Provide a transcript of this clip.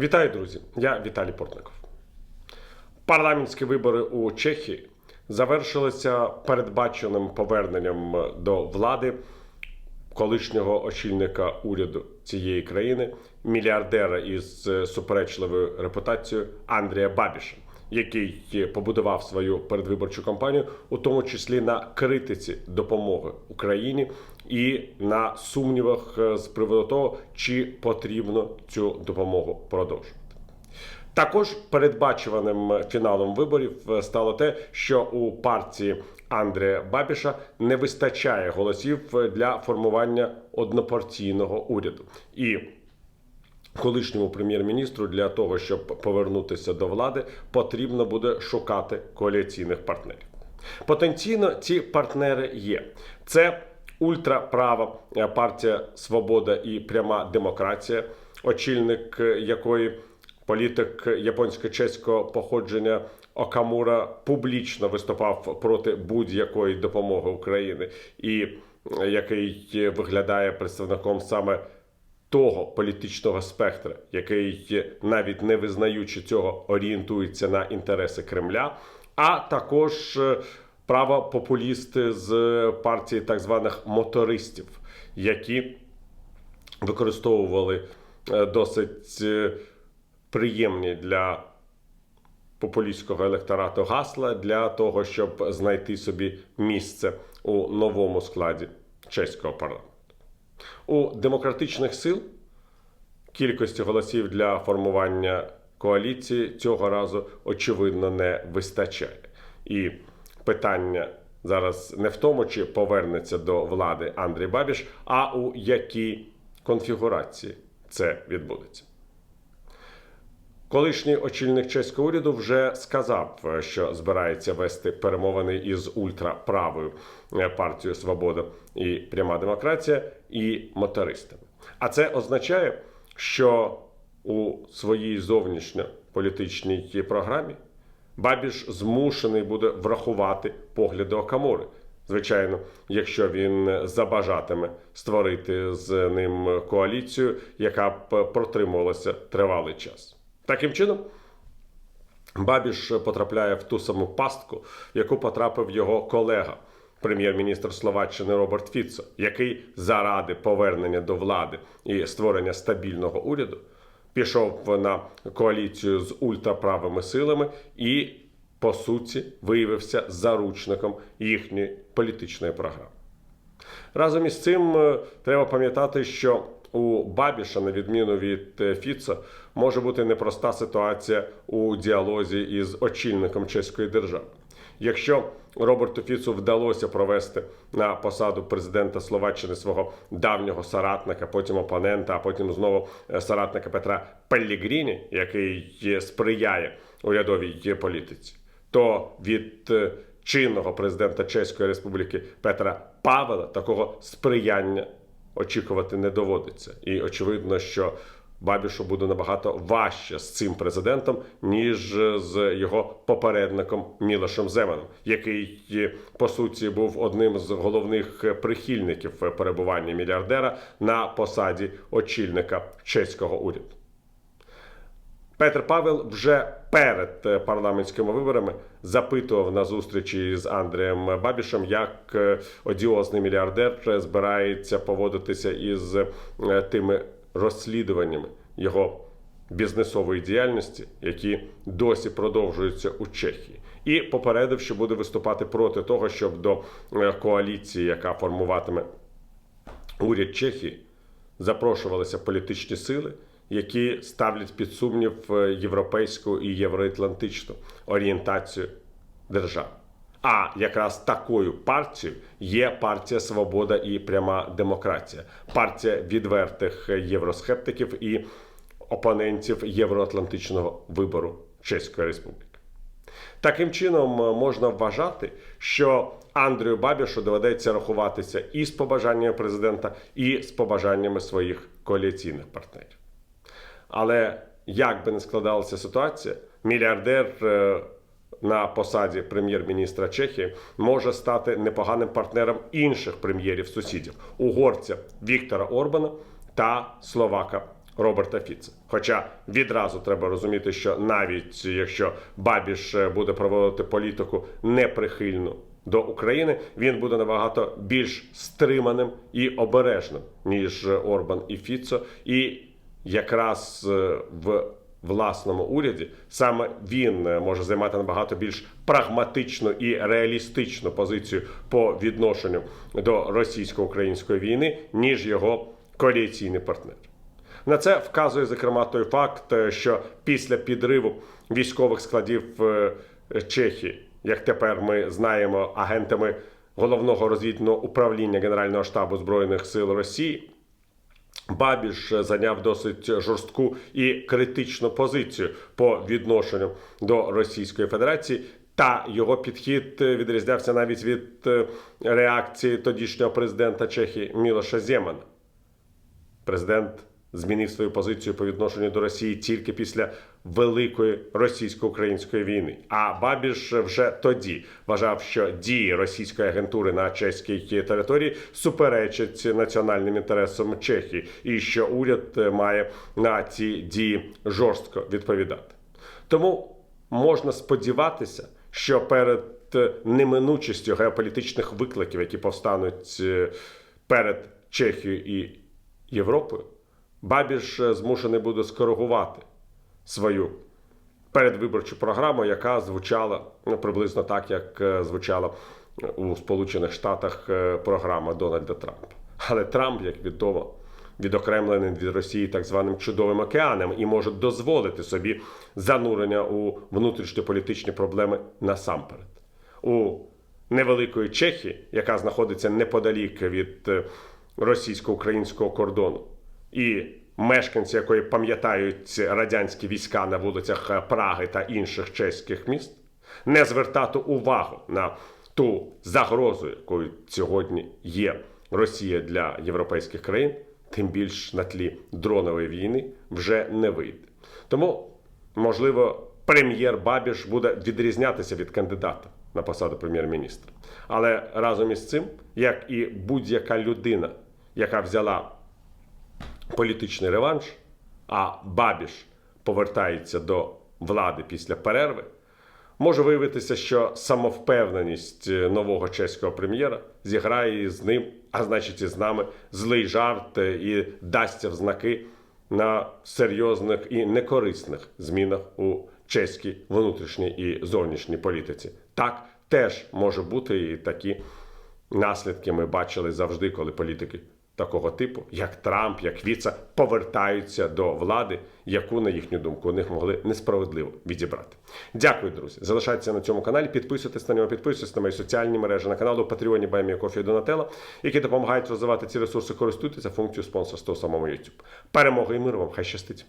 Вітаю, друзі! Я Віталій Портников. Парламентські вибори у Чехії завершилися передбаченим поверненням до влади колишнього очільника уряду цієї країни, мільярдера із суперечливою репутацією Андрія Бабіша, який побудував свою передвиборчу кампанію, у тому числі на критиці допомоги Україні і на сумнівах е, з приводу того, чи потрібно цю допомогу продовжувати. Також передбачуваним фіналом виборів е, стало те, що у партії Андрія Бабіша не вистачає голосів е, для формування однопартійного уряду. І колишньому прем'єр-міністру для того, щоб повернутися до влади, потрібно буде шукати коаліційних партнерів. Потенційно ці партнери є. Це ультраправа е, партія Свобода і пряма демократія, очільник е, якої політик японсько-чеського походження Окамура публічно виступав проти будь-якої допомоги України, і е, який виглядає представником саме того політичного спектра, який навіть не визнаючи цього, орієнтується на інтереси Кремля, а також правопопулісти з партії так званих мотористів, які використовували е, досить е, приємні для популістського електорату гасла для того, щоб знайти собі місце у новому складі чеського парламенту. У демократичних сил кількості голосів для формування коаліції цього разу очевидно не вистачає. І питання зараз не в тому, чи повернеться до влади Андрій Бабіш, а у якій конфігурації це відбудеться. Колишній очільник чеського уряду вже сказав, що збирається вести перемовини із ультраправою е, партією Свобода і Пряма демократія і мотористами. А це означає, що у своїй зовнішньополітичній програмі Бабіш змушений буде врахувати погляди Окамури. Звичайно, якщо він забажатиме створити з ним коаліцію, яка б протримувалася тривалий час. Таким чином, Бабіш потрапляє в ту саму пастку, в яку потрапив його колега, прем'єр-міністр Словаччини Роберт Фіцо, який заради повернення до влади і створення стабільного уряду пішов на коаліцію з ультраправими силами і, по суті, виявився заручником їхньої політичної програми. Разом із цим е, треба пам'ятати, що у Бабіша, на відміну від е, Фіца, може бути непроста ситуація у діалозі із очільником чеської держави. Якщо Роберту Фіцу вдалося провести на посаду президента Словаччини свого давнього соратника, потім опонента, а потім знову е, соратника Петра Пеллігріні, який сприяє урядовій політиці, то від е, чинного президента Чеської Республіки Петра Павела такого сприяння очікувати не доводиться. І очевидно, що Бабішу буде набагато важче з цим президентом, ніж з його попередником Мілошем Земаном, який по суті був одним з головних прихильників перебування мільярдера на посаді очільника чеського уряду. Петр Павел вже перед е, парламентськими виборами запитував на зустрічі з Андрієм Бабішем, як е, одіозний мільярдер збирається поводитися із е, тими розслідуваннями його бізнесової діяльності, які досі продовжуються у Чехії, і попередив, що буде виступати проти того, щоб до коаліції, яка формуватиме уряд Чехії, запрошувалися політичні сили які ставлять під сумнів е, європейську і євроатлантичну орієнтацію держави. А якраз такою партією є партія Свобода і пряма демократія, партія відвертих євроскептиків і опонентів євроатлантичного вибору Чеської Республіки. Таким чином можна вважати, що Андрію Бабішу доведеться рахуватися і з побажаннями президента, і з побажаннями своїх коаліційних партнерів. Але як би не складалася ситуація, мільярдер е, на посаді прем'єр-міністра Чехії може стати непоганим партнером інших прем'єрів сусідів угорця Віктора Орбана та Словака Роберта Фіца. Хоча відразу треба розуміти, що навіть якщо Бабіш е, буде проводити політику неприхильну до України, він буде набагато більш стриманим і обережним, ніж Орбан і Фіцо. І якраз е, в власному уряді саме він е, може займати набагато більш прагматичну і реалістичну позицію по відношенню до російсько-української війни, ніж його коаліційний партнер. На це вказує зокрема той факт, е, що після підриву військових складів е, Чехії, як тепер ми знаємо, агентами головного розвідного управління Генерального штабу збройних сил Росії. Бабіш зайняв досить жорстку і критичну позицію по відношенню до Російської Федерації. Та його підхід відрізнявся навіть від е, реакції тодішнього президента Чехії Мілоша Земана. Президент змінив свою позицію по відношенню до Росії тільки після великої російсько-української війни. А Бабіш вже тоді вважав, що дії російської агентури на чеській території суперечать національним інтересам Чехії, і що уряд має на ці дії жорстко відповідати. Тому можна сподіватися, що перед неминучістю геополітичних викликів, які повстануть е, перед Чехією і Європою, Бабіш е, змушений буде скоригувати свою передвиборчу програму, яка звучала ну, приблизно так, як е, звучала у Сполучених Штатах е, програма Дональда Трампа. Але Трамп, як відомо, відокремлений від Росії так званим чудовим океаном і може дозволити собі занурення у внутрішньополітичні проблеми насамперед. У невеликої Чехії, яка знаходиться неподалік від російсько-українського кордону, і мешканці якої пам'ятають радянські війська на вулицях Праги та інших чеських міст, не звертати увагу на ту загрозу, якою сьогодні є Росія для європейських країн, тим більш на тлі дронової війни вже не вийде. Тому, можливо, прем'єр Бабіш буде відрізнятися від кандидата на посаду прем'єр-міністра. Але разом із цим, як і будь-яка людина, яка взяла політичний реванш, а Бабіш повертається до влади після перерви, може виявитися, що самовпевненість е, нового чеського прем'єра зіграє з ним, а значить і з нами, злий жарт е, і дасться в знаки на серйозних і некорисних змінах у чеській внутрішній і зовнішній політиці. Так теж може бути і такі наслідки ми бачили завжди, коли політики такого типу, як Трамп, як Віца, повертаються до влади, яку, на їхню думку, у них могли несправедливо відібрати. Дякую, друзі. Залишайтеся на цьому каналі, підписуйтесь на нього, підписуйтесь на мої соціальні мережі на каналу Патреоні Баймія Кофі Донателла, які допомагають розвивати ці ресурси, користуйтеся функцією спонсорства самому YouTube. Перемоги і миру вам, хай щастить!